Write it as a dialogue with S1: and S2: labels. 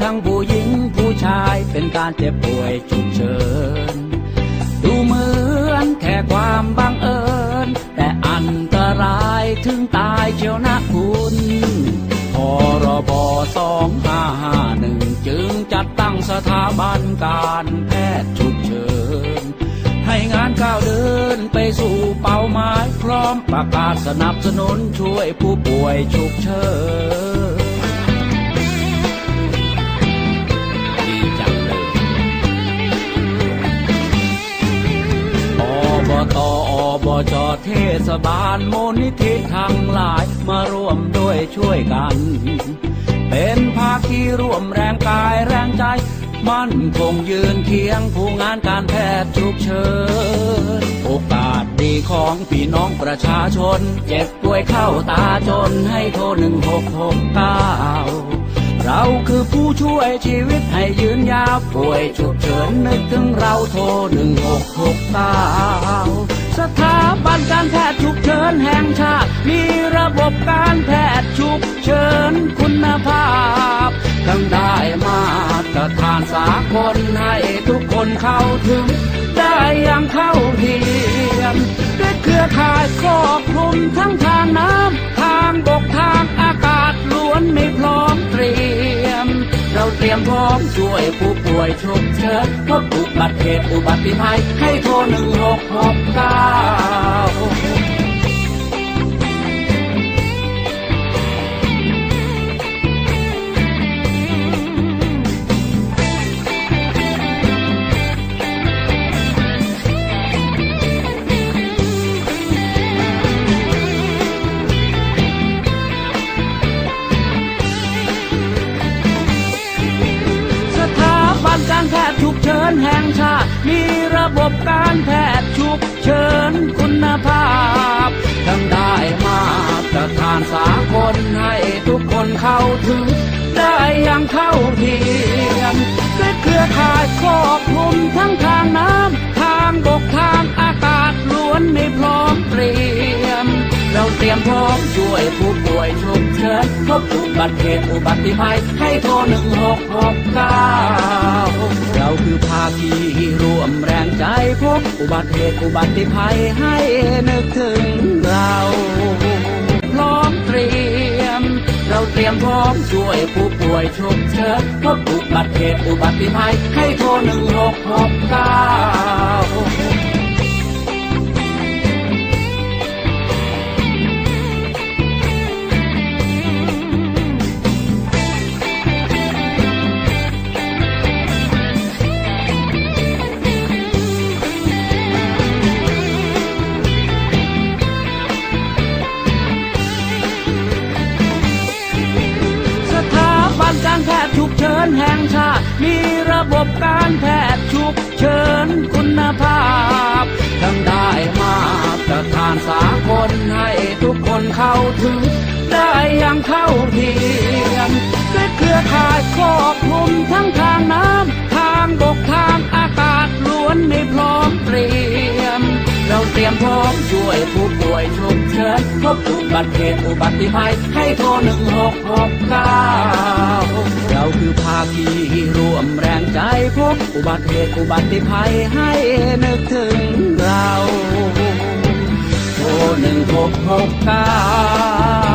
S1: ทั้งผู้หญิงผู้ชายเป็นการเจ็บป่วยฉุกเฉิน ดูเหมือนแค่ความบังเอิญ แต่อันตรายถึงตายเชียวนะคุณพรบสองห้าห้าหนึ่งจึงจัดตั้งสถาบันการแพทย์ฉุกเฉิน ให้งานก้าวเดินไปสู่เป้าหมายพร้อมประกาศสนับสนุนช่วยผู้ป่วยฉุกเฉิน จเทศบาลมูลนิธิทั้งหลายมาร่วมด้วยช่วยกัน เป็นภาคีร่วมแรงกายแรงใจ มั่นคงยืนเคียงผู้งานการแพทย์ฉุกเฉินโอกาสดีของพี่น้องประชาชน เจ็บป่วยเข้าตาจนให้โทรหนึ่งหกหกเก้าเราคือผู้ช่วยชีวิตให้ยืนยาวป่วยฉุกเฉินนึกถึงเราโทรหนึ่งหกหกเก้า สถาบันการแพทย์ฉุกเฉินแห่งชาติ มีระบบการแพทย์ฉุกเฉินคุณภาพทั้งได้มาตรฐานสากลให้ทุกคนเข้าถึง ได้อย่างเข้าเทียมด้วยเครือข่ายครอบคลุมทั้งทางน้ำ เราเตรียมพร้อมช่วยผู้ป่วยฉุกเฉินพบอุบัติเหตุอุบัติภัยให้โทรหนึ่งหกหกเก้า ฉินแห่งชาติ มีระบบการแพทย์ฉุกเฉินคุณภาพทั้งได้มาตรฐานสากลให้ทุกคนเข้าถึง ได้อย่างเข้าเทียมด้วยเครือข่ายครอบคลุมทั้งทางน้ำทางบกทางอากาศล้วนไม่พร้อมเตรียม เราเตรียมพร้อมช่วยผู้ป่วยฉุกเฉินพบอุบัติเหตุอุบัติภัยให้โทรหนึ่งหกหกเก้า คือภาคีร่วมแรงใจพบอุบัติเหตุอุบัติภัยให้นึกถึงเราพร้อมเตรียม เราเตรียมพร้อมช่วยผู้ป่วยฉุกเฉินพบอุบัติเหตุอุบัติภัยให้โทรหนึ่งหกหก มีระบบการแพทย์ฉุกเฉินคุณภาพ ทั้งได้มาตรฐานสากลให้ทุกคนเข้าถึง ได้อย่างเข้าเทียมด้วยเครือข่ายครอบคลุมทั้งทางน้ำทางบกทางอากาศล้วนไม่พร้อมเตรียม เราเตรียมพร้อมช่วยผู้ป่วยฉุก พบอุบัติเหตุอุบัติภัยให้โทรหนึ่งหกหกเก้าเราคือภาคีร่วมแรงใจพบอุบัติเหตุอุบัติภัยให้นึกถึงเราโทรหนึ่งหกหกเก้า